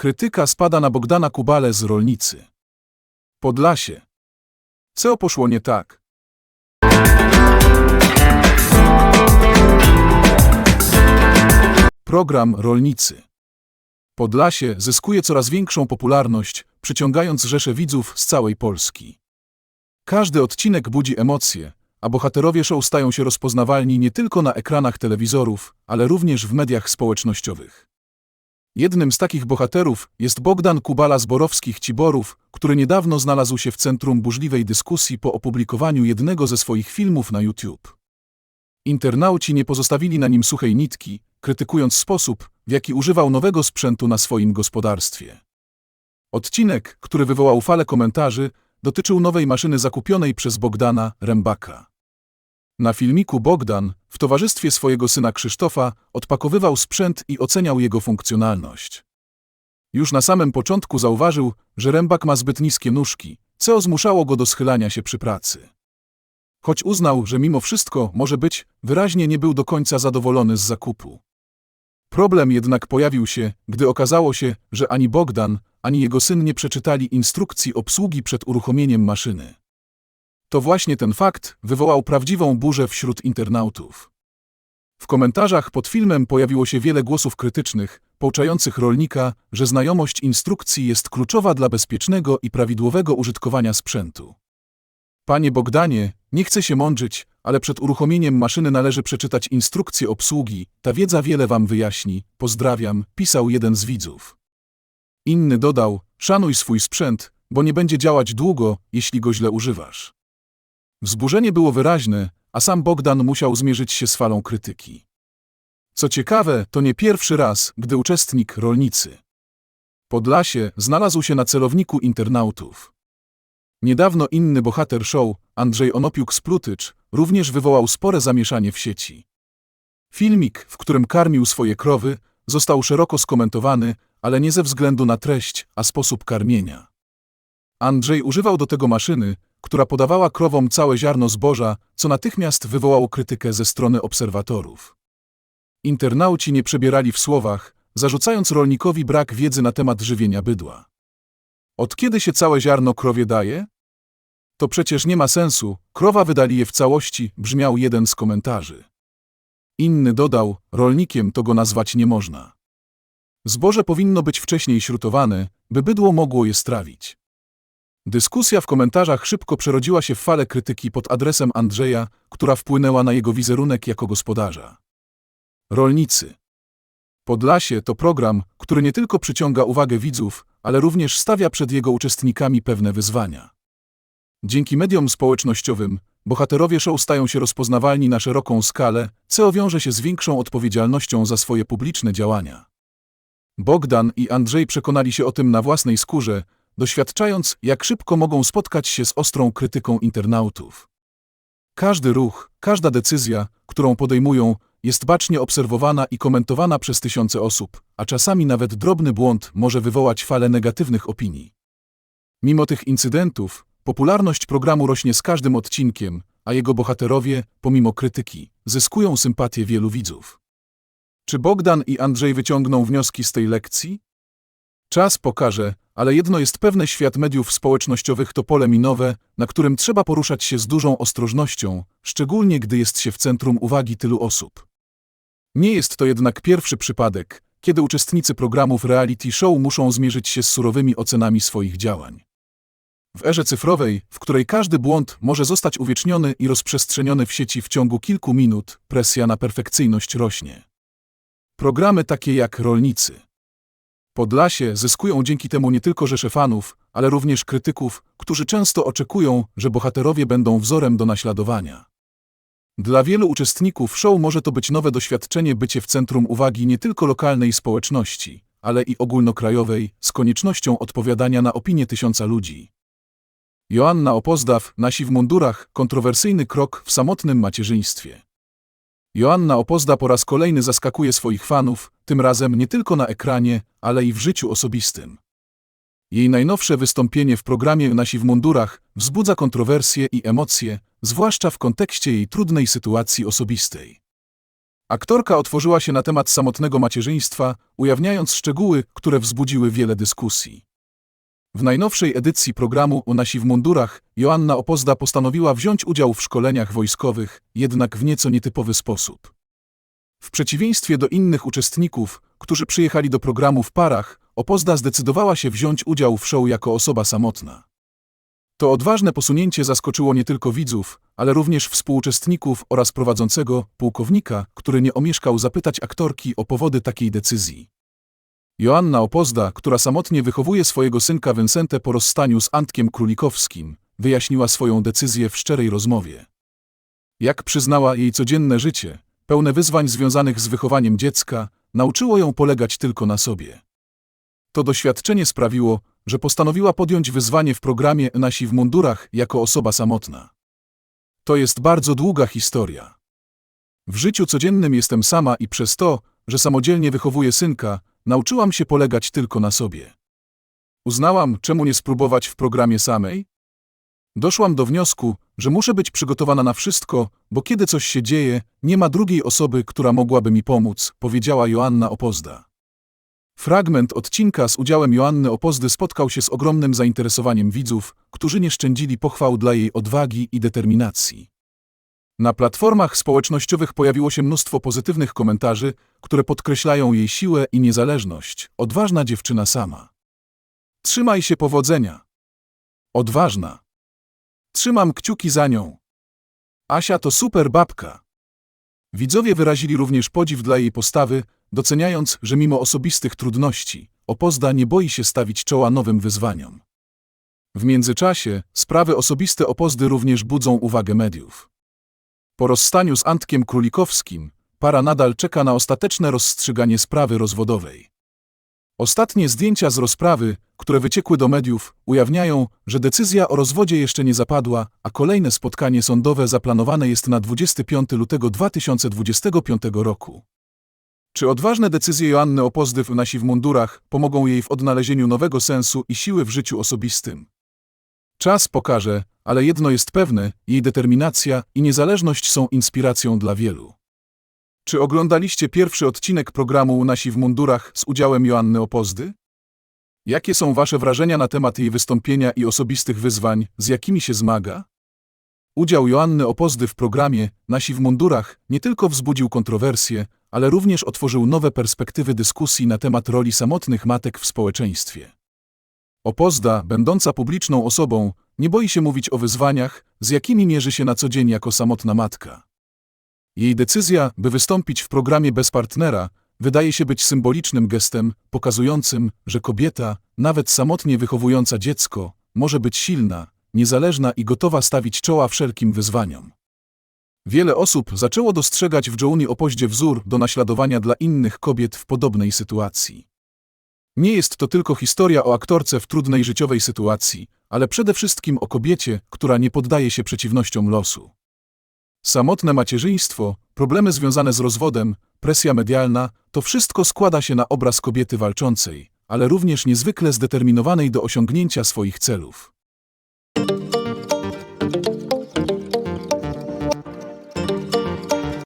Krytyka spada na Bogdana Kubale z Rolnicy. Podlasie. Co poszło nie tak? Program Rolnicy. Podlasie zyskuje coraz większą popularność, przyciągając rzesze widzów z całej Polski. Każdy odcinek budzi emocje, a bohaterowie show stają się rozpoznawalni nie tylko na ekranach telewizorów, ale również w mediach społecznościowych. Jednym z takich bohaterów jest Bogdan Kubala z Borowskich Ciborów, który niedawno znalazł się w centrum burzliwej dyskusji po opublikowaniu jednego ze swoich filmów na YouTube. Internauci nie pozostawili na nim suchej nitki, krytykując sposób, w jaki używał nowego sprzętu na swoim gospodarstwie. Odcinek, który wywołał falę komentarzy, dotyczył nowej maszyny zakupionej przez Bogdana Rębaka. Na filmiku Bogdan, w towarzystwie swojego syna Krzysztofa, odpakowywał sprzęt i oceniał jego funkcjonalność. Już na samym początku zauważył, że Rębak ma zbyt niskie nóżki, co zmuszało go do schylania się przy pracy. Choć uznał, że mimo wszystko może być, wyraźnie nie był do końca zadowolony z zakupu. Problem jednak pojawił się, gdy okazało się, że ani Bogdan, ani jego syn nie przeczytali instrukcji obsługi przed uruchomieniem maszyny. To właśnie ten fakt wywołał prawdziwą burzę wśród internautów. W komentarzach pod filmem pojawiło się wiele głosów krytycznych, pouczających rolnika, że znajomość instrukcji jest kluczowa dla bezpiecznego i prawidłowego użytkowania sprzętu. Panie Bogdanie, nie chcę się mądrzyć, ale przed uruchomieniem maszyny należy przeczytać instrukcję obsługi, ta wiedza wiele wam wyjaśni, pozdrawiam, pisał jeden z widzów. Inny dodał, szanuj swój sprzęt, bo nie będzie działać długo, jeśli go źle używasz. Wzburzenie było wyraźne, a sam Bogdan musiał zmierzyć się z falą krytyki. Co ciekawe, to nie pierwszy raz, gdy uczestnik rolnicy Podlasie znalazł się na celowniku internautów. Niedawno inny bohater show, Andrzej Onopiuk-Splutycz, również wywołał spore zamieszanie w sieci. Filmik, w którym karmił swoje krowy, został szeroko skomentowany, ale nie ze względu na treść, a sposób karmienia. Andrzej używał do tego maszyny, która podawała krowom całe ziarno zboża, co natychmiast wywołało krytykę ze strony obserwatorów. Internauci nie przebierali w słowach, zarzucając rolnikowi brak wiedzy na temat żywienia bydła. Od kiedy się całe ziarno krowie daje? To przecież nie ma sensu, krowa wydali je w całości, brzmiał jeden z komentarzy. Inny dodał, rolnikiem to go nazwać nie można. Zboże powinno być wcześniej śrutowane, by bydło mogło je strawić. Dyskusja w komentarzach szybko przerodziła się w falę krytyki pod adresem Andrzeja, która wpłynęła na jego wizerunek jako gospodarza. Rolnicy. Podlasie to program, który nie tylko przyciąga uwagę widzów, ale również stawia przed jego uczestnikami pewne wyzwania. Dzięki mediom społecznościowym bohaterowie show stają się rozpoznawalni na szeroką skalę, co wiąże się z większą odpowiedzialnością za swoje publiczne działania. Bogdan i Andrzej przekonali się o tym na własnej skórze, doświadczając, jak szybko mogą spotkać się z ostrą krytyką internautów. Każdy ruch, każda decyzja, którą podejmują, jest bacznie obserwowana i komentowana przez tysiące osób, a czasami nawet drobny błąd może wywołać falę negatywnych opinii. Mimo tych incydentów, popularność programu rośnie z każdym odcinkiem, a jego bohaterowie, pomimo krytyki, zyskują sympatię wielu widzów. Czy Bogdan i Andrzej wyciągną wnioski z tej lekcji? Czas pokaże, ale jedno jest pewne: świat mediów społecznościowych to pole minowe, na którym trzeba poruszać się z dużą ostrożnością, szczególnie gdy jest się w centrum uwagi tylu osób. Nie jest to jednak pierwszy przypadek, kiedy uczestnicy programów reality show muszą zmierzyć się z surowymi ocenami swoich działań. W erze cyfrowej, w której każdy błąd może zostać uwieczniony i rozprzestrzeniony w sieci w ciągu kilku minut, presja na perfekcyjność rośnie. Programy takie jak Rolnicy, Podlasie zyskują dzięki temu nie tylko rzesze fanów, ale również krytyków, którzy często oczekują, że bohaterowie będą wzorem do naśladowania. Dla wielu uczestników show może to być nowe doświadczenie bycie w centrum uwagi nie tylko lokalnej społeczności, ale i ogólnokrajowej, z koniecznością odpowiadania na opinie tysiąca ludzi. Joanna Opozdaw, nasi w mundurach, kontrowersyjny krok w samotnym macierzyństwie. Joanna Opozda po raz kolejny zaskakuje swoich fanów, tym razem nie tylko na ekranie, ale i w życiu osobistym. Jej najnowsze wystąpienie w programie Nasi w mundurach wzbudza kontrowersje i emocje, zwłaszcza w kontekście jej trudnej sytuacji osobistej. Aktorka otworzyła się na temat samotnego macierzyństwa, ujawniając szczegóły, które wzbudziły wiele dyskusji. W najnowszej edycji programu o Nasi w mundurach Joanna Opozda postanowiła wziąć udział w szkoleniach wojskowych, jednak w nieco nietypowy sposób. W przeciwieństwie do innych uczestników, którzy przyjechali do programu w parach, Opozda zdecydowała się wziąć udział w show jako osoba samotna. To odważne posunięcie zaskoczyło nie tylko widzów, ale również współuczestników oraz prowadzącego, pułkownika, który nie omieszkał zapytać aktorki o powody takiej decyzji. Joanna Opozda, która samotnie wychowuje swojego synka Vincentę po rozstaniu z Antkiem Królikowskim, wyjaśniła swoją decyzję w szczerej rozmowie. Jak przyznała jej codzienne życie, pełne wyzwań związanych z wychowaniem dziecka, nauczyło ją polegać tylko na sobie. To doświadczenie sprawiło, że postanowiła podjąć wyzwanie w programie Nasi w mundurach jako osoba samotna. To jest bardzo długa historia. W życiu codziennym jestem sama i przez to, że samodzielnie wychowuję synka, nauczyłam się polegać tylko na sobie. Uznałam, czemu nie spróbować w programie samej? Doszłam do wniosku, że muszę być przygotowana na wszystko, bo kiedy coś się dzieje, nie ma drugiej osoby, która mogłaby mi pomóc, powiedziała Joanna Opozda. Fragment odcinka z udziałem Joanny Opozdy spotkał się z ogromnym zainteresowaniem widzów, którzy nie szczędzili pochwał dla jej odwagi i determinacji. Na platformach społecznościowych pojawiło się mnóstwo pozytywnych komentarzy, które podkreślają jej siłę i niezależność. Odważna dziewczyna sama. Trzymaj się powodzenia. Odważna. Trzymam kciuki za nią. Asia to super babka. Widzowie wyrazili również podziw dla jej postawy, doceniając, że mimo osobistych trudności, Opozda nie boi się stawić czoła nowym wyzwaniom. W międzyczasie sprawy osobiste Opozdy również budzą uwagę mediów. Po rozstaniu z Antkiem Królikowskim, para nadal czeka na ostateczne rozstrzyganie sprawy rozwodowej. Ostatnie zdjęcia z rozprawy, które wyciekły do mediów, ujawniają, że decyzja o rozwodzie jeszcze nie zapadła, a kolejne spotkanie sądowe zaplanowane jest na 25 lutego 2025 roku. Czy odważne decyzje Joanny Opozdy w Nasi w mundurach pomogą jej w odnalezieniu nowego sensu i siły w życiu osobistym? Czas pokaże, ale jedno jest pewne, jej determinacja i niezależność są inspiracją dla wielu. Czy oglądaliście pierwszy odcinek programu Nasi w mundurach z udziałem Joanny Opozdy? Jakie są wasze wrażenia na temat jej wystąpienia i osobistych wyzwań, z jakimi się zmaga? Udział Joanny Opozdy w programie Nasi w mundurach nie tylko wzbudził kontrowersje, ale również otworzył nowe perspektywy dyskusji na temat roli samotnych matek w społeczeństwie. Opozda, będąca publiczną osobą, nie boi się mówić o wyzwaniach, z jakimi mierzy się na co dzień jako samotna matka. Jej decyzja, by wystąpić w programie bez partnera, wydaje się być symbolicznym gestem, pokazującym, że kobieta, nawet samotnie wychowująca dziecko, może być silna, niezależna i gotowa stawić czoła wszelkim wyzwaniom. Wiele osób zaczęło dostrzegać w Jouni Opoździe wzór do naśladowania dla innych kobiet w podobnej sytuacji. Nie jest to tylko historia o aktorce w trudnej życiowej sytuacji, ale przede wszystkim o kobiecie, która nie poddaje się przeciwnościom losu. Samotne macierzyństwo, problemy związane z rozwodem, presja medialna to wszystko składa się na obraz kobiety walczącej, ale również niezwykle zdeterminowanej do osiągnięcia swoich celów.